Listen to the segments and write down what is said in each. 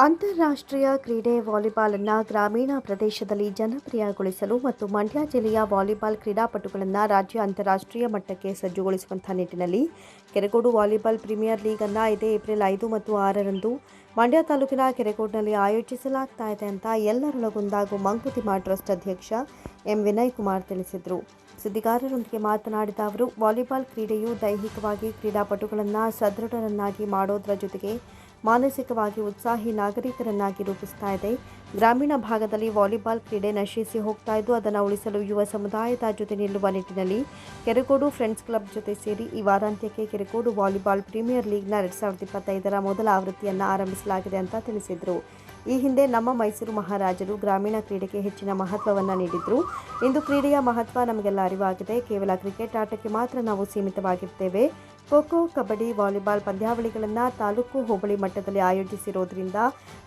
ಅಂತಾರಾಷ್ಟ್ರೀಯ ಕ್ರೀಡೆ ವಾಲಿಬಾಲ್ ಅನ್ನು ಗ್ರಾಮೀಣ ಪ್ರದೇಶದಲ್ಲಿ ಜನಪ್ರಿಯಗೊಳಿಸಲು ಮತ್ತು ಮಂಡ್ಯ ಜಿಲ್ಲೆಯ ವಾಲಿಬಾಲ್ ಕ್ರೀಡಾಪಟುಗಳನ್ನು ರಾಜ್ಯ ಅಂತಾರಾಷ್ಟ್ರೀಯ ಮಟ್ಟಕ್ಕೆ ಸಜ್ಜುಗೊಳಿಸುವಂತಹ ನಿಟ್ಟಿನಲ್ಲಿ ಕೆರೆಗೋಡು ವಾಲಿಬಾಲ್ ಪ್ರೀಮಿಯರ್ ಲೀಗ್ ಅನ್ನು ಇದೇ ಏಪ್ರಿಲ್ ಐದು ಮತ್ತು ಆರರಂದು ಮಂಡ್ಯ ತಾಲೂಕಿನ ಕೆರೆಗೋಡಿನಲ್ಲಿ ಆಯೋಜಿಸಲಾಗ್ತಾ ಇದೆ ಅಂತ ಎಲ್ಲರೊಳಗೊಂದಾಗೂ ಮಂಕುತಿಮ್ಮ ಟ್ರಸ್ಟ್ ಅಧ್ಯಕ್ಷ ಎಂ ವಿನಯ್ ಕುಮಾರ್ ತಿಳಿಸಿದರು. ಸುದ್ದಿಗಾರರೊಂದಿಗೆ ಮಾತನಾಡಿದ ಅವರು, ವಾಲಿಬಾಲ್ ಕ್ರೀಡೆಯು ದೈಹಿಕವಾಗಿ ಕ್ರೀಡಾಪಟುಗಳನ್ನು ಸದೃಢರನ್ನಾಗಿ ಮಾಡೋದರ ಜೊತೆಗೆ ಮಾನಸಿಕವಾಗಿ ಉತ್ಸಾಹಿ ನಾಗರಿಕರನ್ನಾಗಿ ರೂಪಿಸ್ತಾ ಇದೆ. ಗ್ರಾಮೀಣ ಭಾಗದಲ್ಲಿ ವಾಲಿಬಾಲ್ ಕ್ರೀಡೆ ನಶಿಸಿ ಹೋಗ್ತಾ ಇದ್ದು, ಅದನ್ನು ಉಳಿಸಲು ಯುವ ಸಮುದಾಯದ ಜೊತೆ ನಿಲ್ಲುವ ನಿಟ್ಟಿನಲ್ಲಿ ಕೆರೆಗೋಡು ಫ್ರೆಂಡ್ಸ್ ಕ್ಲಬ್ ಜೊತೆ ಸೇರಿ ಈ ವಾರಾಂತ್ಯಕ್ಕೆ ಕೆರೆಗೋಡು ವಾಲಿಬಾಲ್ ಪ್ರೀಮಿಯರ್ ಲೀಗ್ನ ಎರಡು ಸಾವಿರದ ಇಪ್ಪತ್ತೈದರ ಮೊದಲ ಆವೃತ್ತಿಯನ್ನು ಆರಂಭಿಸಲಾಗಿದೆ ಅಂತ ತಿಳಿಸಿದರು. ಈ ಹಿಂದೆ ನಮ್ಮ ಮೈಸೂರು ಮಹಾರಾಜರು ಗ್ರಾಮೀಣ ಕ್ರೀಡೆಗೆ ಹೆಚ್ಚಿನ ಮಹತ್ವವನ್ನು ನೀಡಿದ್ರು. ಇಂದು ಕ್ರೀಡೆಯ ಮಹತ್ವ ನಮಗೆಲ್ಲ ಅರಿವಾಗಿದೆ. ಕೇವಲ ಕ್ರಿಕೆಟ್ ಆಟಕ್ಕೆ ಮಾತ್ರ ನಾವು ಸೀಮಿತವಾಗಿರ್ತೇವೆ. ಖೋ ಖೋ ಕಬಡ್ಡಿ, ವಾಲಿಬಾಲ್ ಪಂದ್ಯಾವಳಿಗಳನ್ನು ತಾಲೂಕು ಹೋಬಳಿ ಮಟ್ಟದಲ್ಲಿ ಆಯೋಜಿಸಿರೋದ್ರಿಂದ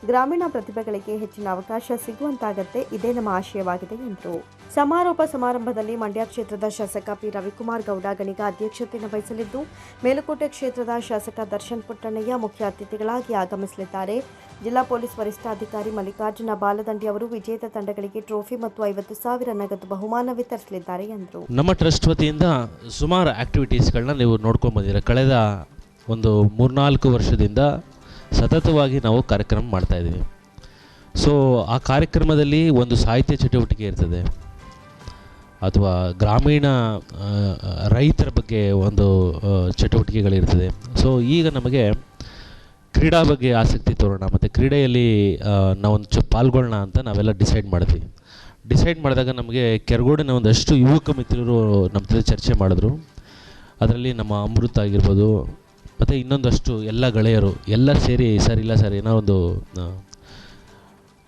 ಗ್ರಾಮೀಣ ಪ್ರತಿಭೆಗಳಿಗೆ ಹೆಚ್ಚಿನ ಅವಕಾಶ ಸಿಗುವಂತಾಗತ್ತೆ. ಇದೇ ನಮ್ಮ ಆಶಯವಾಗಿದೆ, ಎಂದರು. ಸಮಾರೋಪ ಸಮಾರಂಭದಲ್ಲಿ ಮಂಡ್ಯ ಕ್ಷೇತ್ರದ ಶಾಸಕ ಪಿ. ರವಿಕುಮಾರ್ ಗೌಡ ಗಣಿಗ ಅಧ್ಯಕ್ಷತೆಯನ್ನು ವಹಿಸಲಿದ್ದು, ಮೇಲುಕೋಟೆ ಕ್ಷೇತ್ರದ ಶಾಸಕ ದರ್ಶನ್ ಪುಟ್ಟಣ್ಣಯ್ಯ ಮುಖ್ಯ ಅತಿಥಿಗಳಾಗಿ ಆಗಮಿಸಲಿದ್ದಾರೆ. ಜಿಲ್ಲಾ ಪೊಲೀಸ್ ವರಿಷ್ಠಾಧಿಕಾರಿ ಮಲ್ಲಿಕಾರ್ಜುನ ಬಾಲದಂಡಿ ಅವರು ವಿಜೇತ ತಂಡಗಳಿಗೆ ಟ್ರೋಫಿ ಮತ್ತು ಐವತ್ತು ಸಾವಿರ ನಗದು ಬಹುಮಾನ ವಿತರಿಸಲಿದ್ದಾರೆ, ಎಂದರು. ನಮ್ಮ ಟ್ರಸ್ಟ್ ವತಿಯಿಂದ ಸುಮಾರು ಆಕ್ಟಿವಿಟೀಸ್ಗಳನ್ನ ನೀವು ನೋಡ್ಕೊಂಡು ಬಂದಿರ ಕಳೆದ ಒಂದು ಮೂರ್ನಾಲ್ಕು ವರ್ಷದಿಂದ ಸತತವಾಗಿ ನಾವು ಕಾರ್ಯಕ್ರಮ ಮಾಡ್ತಾಯಿದ್ದೀವಿ ಸೊ ಆ ಕಾರ್ಯಕ್ರಮದಲ್ಲಿ ಒಂದು ಸಾಹಿತ್ಯ ಚಟುವಟಿಕೆ ಇರ್ತದೆ. ಅಥವಾ ಗ್ರಾಮೀಣ ರೈತರ ಬಗ್ಗೆ ಒಂದು ಚಟುವಟಿಕೆಗಳಿರ್ತದೆ. ಸೊ ಈಗ ನಮಗೆ ಕ್ರೀಡಾ ಬಗ್ಗೆ ಆಸಕ್ತಿ ತೋರೋಣ. ಮತ್ತು ಕ್ರೀಡೆಯಲ್ಲಿ ನಾವೊಂದು ಚು, ಪಾಲ್ಗೊಳ್ಳೋಣ ಅಂತ ನಾವೆಲ್ಲ ಡಿಸೈಡ್ ಮಾಡಿದ್ವಿ. ಡಿಸೈಡ್ ಮಾಡಿದಾಗ ನಮಗೆ ಕೆರಗೋಡಿನ ಒಂದಷ್ಟು ಯುವಕ ಮಿತ್ರರು ನಮ್ಮ ಜೊತೆ ಚರ್ಚೆ ಮಾಡಿದ್ರು. ಅದರಲ್ಲಿ ನಮ್ಮ ಅಮೃತ ಆಗಿರ್ಬೋದು, ಮತ್ತು ಇನ್ನೊಂದಷ್ಟು ಎಲ್ಲ ಗೆಳೆಯರು, ಎಲ್ಲ ಸೇರಿ, ಸರ್ ಇಲ್ಲ ಸರ್, ಏನೋ ಒಂದು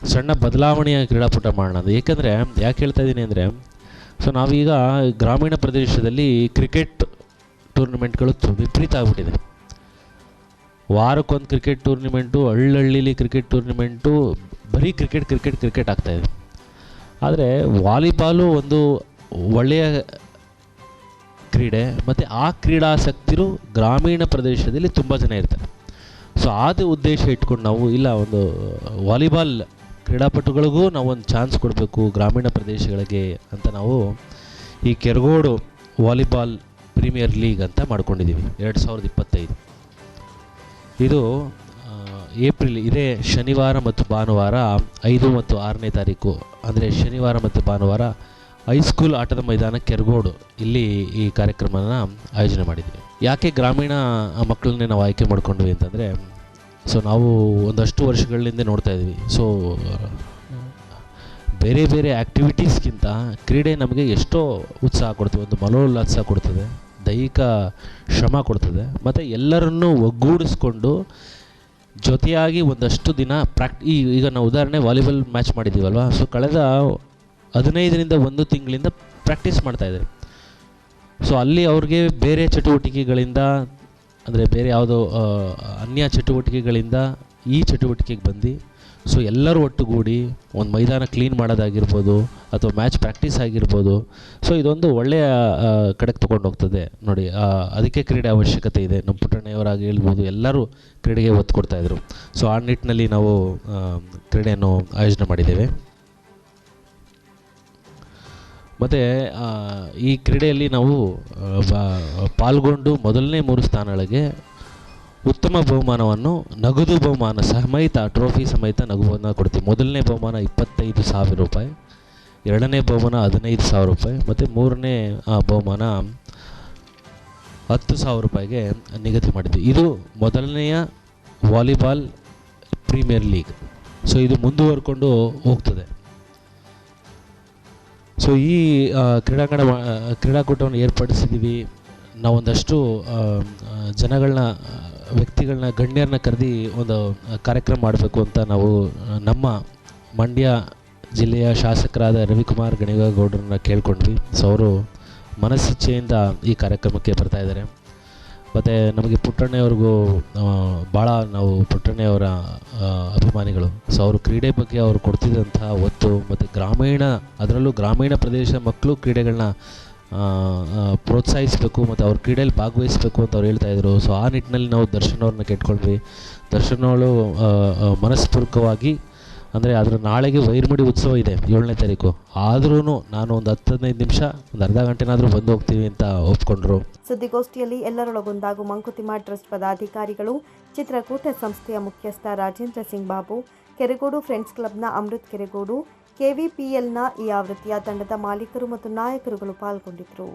ಸಣ್ಣ ಬದಲಾವಣೆಯ ಕ್ರೀಡಾಪಟ ಮಾಡೋಣ ಅದು ಏಕೆಂದರೆ, ಯಾಕೆ ಹೇಳ್ತಾ ಇದ್ದೀನಿ ಅಂದರೆ, ಸೊ ನಾವೀಗ ಗ್ರಾಮೀಣ ಪ್ರದೇಶದಲ್ಲಿ ಕ್ರಿಕೆಟ್ ಟೂರ್ನಮೆಂಟ್ಗಳು ವಿಪರೀತ ಆಗ್ಬಿಟ್ಟಿದೆ. ವಾರಕ್ಕೊಂದು ಕ್ರಿಕೆಟ್ ಟೂರ್ನಿಮೆಂಟು, ಹಳ್ಳಹಳ್ಳಿಲಿ ಕ್ರಿಕೆಟ್ ಟೂರ್ನಿಮೆಂಟು, ಬರೀ ಕ್ರಿಕೆಟ್ ಕ್ರಿಕೆಟ್ ಕ್ರಿಕೆಟ್ ಆಗ್ತಾಯಿದೆ ಆದರೆ ವಾಲಿಬಾಲು ಒಂದು ಒಳ್ಳೆಯ ಕ್ರೀಡೆ ಮತ್ತು ಆ ಕ್ರೀಡಾಸಕ್ತಿರು ಗ್ರಾಮೀಣ ಪ್ರದೇಶದಲ್ಲಿ ತುಂಬ ಜನ ಇರ್ತಾರೆ. ಸೊ ಆದ ಉದ್ದೇಶ ಇಟ್ಕೊಂಡು ನಾವು ಇಲ್ಲ ಒಂದು ವಾಲಿಬಾಲ್ ಕ್ರೀಡಾಪಟುಗಳಿಗೂ ನಾವು ಒಂದು ಚಾನ್ಸ್ ಕೊಡಬೇಕು ಗ್ರಾಮೀಣ ಪ್ರದೇಶಗಳಿಗೆ ಅಂತ ನಾವು ಈ ಕೆರಗೋಡು ವಾಲಿಬಾಲ್ ಪ್ರೀಮಿಯರ್ ಲೀಗ್ ಅಂತ ಮಾಡ್ಕೊಂಡಿದ್ದೀವಿ, ಎರಡು ಸಾವಿರದ ಇಪ್ಪತ್ತೈದು. ಇದು ಏಪ್ರಿಲ್, ಇದೇ ಶನಿವಾರ ಮತ್ತು ಭಾನುವಾರ ಐದು ಮತ್ತು ಆರನೇ ತಾರೀಕು, ಅಂದರೆ ಶನಿವಾರ ಮತ್ತು ಭಾನುವಾರ ಹೈಸ್ಕೂಲ್ ಆಟದ ಮೈದಾನ ಕೆರಗೋಡು ಇಲ್ಲಿ ಈ ಕಾರ್ಯಕ್ರಮನ ಆಯೋಜನೆ ಮಾಡಿದ್ವಿ. ಯಾಕೆ ಗ್ರಾಮೀಣ ಮಕ್ಕಳನ್ನೇ ನಾವು ಆಯ್ಕೆ ಮಾಡ್ಕೊಂಡ್ವಿ ಅಂತಂದರೆ ಸೊ ನಾವು ಒಂದಷ್ಟು ವರ್ಷಗಳಿಂದ ನೋಡ್ತಾ ಇದ್ವಿ. ಸೊ ಬೇರೆ ಬೇರೆ ಆ್ಯಕ್ಟಿವಿಟೀಸ್ಗಿಂತ ಕ್ರೀಡೆ ನಮಗೆ ಎಷ್ಟೋ ಉತ್ಸಾಹ ಕೊಡ್ತದೆ. ಒಂದು ಮನೋಲ್ಲಾಸ ಕೊಡ್ತದೆ, ದೈಹಿಕ ಶ್ರಮ ಕೊಡ್ತದೆ. ಮತ್ತು ಎಲ್ಲರನ್ನೂ ಒಗ್ಗೂಡಿಸ್ಕೊಂಡು ಜೊತೆಯಾಗಿ ಒಂದಷ್ಟು ದಿನ ಪ್ರಾಕ್ಟಿ ಈಗ ನಾವು ಉದಾಹರಣೆ ವಾಲಿಬಾಲ್ ಮ್ಯಾಚ್ ಮಾಡಿದ್ದೀವಲ್ವ? ಸೊ ಕಳೆದ ಹದಿನೈದರಿಂದ ಒಂದು ತಿಂಗಳಿಂದ ಪ್ರಾಕ್ಟೀಸ್ ಮಾಡ್ತಾಯಿದ್ದಾರೆ ಸೊ ಅಲ್ಲಿ ಅವ್ರಿಗೆ ಬೇರೆ ಚಟುವಟಿಕೆಗಳಿಂದ, ಅಂದರೆ ಬೇರೆ ಯಾವುದೋ ಅನ್ಯ ಚಟುವಟಿಕೆಗಳಿಂದ ಈ ಚಟುವಟಿಕೆಗೆ ಬಂದು ಸೊ ಎಲ್ಲರೂ ಒಟ್ಟುಗೂಡಿ ಒಂದು ಮೈದಾನ ಕ್ಲೀನ್ ಮಾಡೋದಾಗಿರ್ಬೋದು ಅಥವಾ ಮ್ಯಾಚ್ ಪ್ರಾಕ್ಟೀಸ್ ಆಗಿರ್ಬೋದು. ಸೊ ಇದೊಂದು ಒಳ್ಳೆಯ ಕಡೆಗೆ ತೊಗೊಂಡು ಹೋಗ್ತದೆ. ನೋಡಿ ಅದಕ್ಕೆ ಕ್ರೀಡೆ ಅವಶ್ಯಕತೆ ಇದೆ. ನಮ್ಮ ಪುಟ್ಟಣ್ಣಯವರಾಗಿ ಹೇಳ್ಬೋದು, ಎಲ್ಲರೂ ಕ್ರೀಡೆಗೆ ಒತ್ತು ಕೊಡ್ತಾಯಿದ್ರು ಸೊ ಆ ನಿಟ್ಟಿನಲ್ಲಿ ನಾವು ಕ್ರೀಡೆಯನ್ನು ಆಯೋಜನೆ ಮಾಡಿದ್ದೇವೆ. ಮತ್ತು ಈ ಕ್ರೀಡೆಯಲ್ಲಿ ನಾವು ಪಾಲ್ಗೊಂಡು ಮೊದಲನೇ ಮೂರು ಸ್ಥಾನಗಳಿಗೆ ಉತ್ತಮ ಬಹುಮಾನವನ್ನು, ನಗದು ಬಹುಮಾನ ಸಮೇತ ಟ್ರೋಫಿ ಸಮೇತ ನಗುವನ್ನು ಕೊಡ್ತೀವಿ. ಮೊದಲನೇ ಬಹುಮಾನ ಇಪ್ಪತ್ತೈದು ಸಾವಿರ ರೂಪಾಯಿ, ಎರಡನೇ ಬಹುಮಾನ ಹದಿನೈದು ಸಾವಿರ ರೂಪಾಯಿ, ಮತ್ತು ಮೂರನೇ ಬಹುಮಾನ ಹತ್ತು ಸಾವಿರ ರೂಪಾಯಿಗೆ ನಿಗದಿ ಮಾಡಿದ್ವಿ. ಇದು ಮೊದಲನೆಯ ವಾಲಿಬಾಲ್ ಪ್ರೀಮಿಯರ್ ಲೀಗ್. ಸೊ, ಇದು ಮುಂದುವರ್ಕೊಂಡು ಹೋಗ್ತದೆ. ಸೊ ಈ ಕ್ರೀಡಾಂಗಣ ಕ್ರೀಡಾಕೂಟವನ್ನು ಏರ್ಪಡಿಸಿದ್ದೀವಿ. ನಾವೊಂದಷ್ಟು ಜನಗಳನ್ನ, ವ್ಯಕ್ತಿಗಳನ್ನ, ಗಣ್ಯರನ್ನ ಕರೆದಿ ಒಂದು ಕಾರ್ಯಕ್ರಮ ಮಾಡಬೇಕು ಅಂತ ನಾವು ನಮ್ಮ ಮಂಡ್ಯ ಜಿಲ್ಲೆಯ ಶಾಸಕರಾದ ರವಿಕುಮಾರ್ ಗಣಿಗೌಡರನ್ನ ಕೇಳ್ಕೊಂಡ್ವಿ. ಸೊ ಅವರು ಮನಸ್ಸಿಚ್ಛೆಯಿಂದ ಈ ಕಾರ್ಯಕ್ರಮಕ್ಕೆ ಬರ್ತಾ ಇದ್ದಾರೆ. ಮತ್ತು ನಮಗೆ ಪುಟ್ಟಣ್ಣೆಯವ್ರಿಗೂ ಭಾಳ ನಾವು ಪುಟ್ಟಣ್ಣಯವರ ಅಭಿಮಾನಿಗಳು. ಸೊ ಅವರು ಕ್ರೀಡೆ ಬಗ್ಗೆ ಅವರು ಕೊಡ್ತಿದ್ದಂಥ ಒತ್ತು ಮತ್ತು ಗ್ರಾಮೀಣ, ಅದರಲ್ಲೂ ಗ್ರಾಮೀಣ ಪ್ರದೇಶ ಮಕ್ಕಳು ಕ್ರೀಡೆಗಳನ್ನ ಪ್ರೋತ್ಸಾಹಿಸಬೇಕು ಮತ್ತು ಅವ್ರ ಕ್ರೀಡೆಯಲ್ಲಿ ಭಾಗವಹಿಸಬೇಕು ಅಂತ ಅವ್ರು ಹೇಳ್ತಾ ಇದ್ರು. ಸೊ ಆ ನಿಟ್ಟಿನಲ್ಲಿ ನಾವು ದರ್ಶನವ್ರನ್ನ ಅವ್ರನ್ನ ದರ್ಶನವಳು ಮನಸ್ಪೂರ್ವಕವಾಗಿ ಅಂದರೆ ಅದರ ನಾಳೆಗೆ ವೈರ್ಮುಡಿ ಉತ್ಸವ ಇದೆ ಏಳನೇ ತಾರೀಕು. ಆದ್ರೂ ನಾನು ಒಂದು ಹತ್ತು ಹದಿನೈದು ನಿಮಿಷ, ಒಂದು ಅರ್ಧ ಗಂಟೆನಾದರೂ ಬಂದು ಹೋಗ್ತೀವಿ ಅಂತ ಒಪ್ಕೊಂಡ್ರು. ಸುದ್ದಿಗೋಷ್ಠಿಯಲ್ಲಿ ಎಲ್ಲರೊಳಗೊಂದಾಗು ಮಂಕುತಿಮ್ಮ ಟ್ರಸ್ಟ್ ಪದಾಧಿಕಾರಿಗಳು, ಚಿತ್ರಕೂಟ ಸಂಸ್ಥೆಯ ಮುಖ್ಯಸ್ಥ ರಾಜೇಂದ್ರ ಸಿಂಗ್ ಬಾಬು, ಕೆರೆಗೋಡು ಫ್ರೆಂಡ್ಸ್ ಕ್ಲಬ್ನ ಅಮೃತ್ ಕೆರೆಗೋಡು, ಕೆವಿಪಿಎಲ್ನ ಈ ಆವೃತ್ತಿಯ ತಂಡದ ಮಾಲೀಕರು ಮತ್ತು ನಾಯಕರುಗಳು ಪಾಲ್ಗೊಂಡಿದ್ದರು.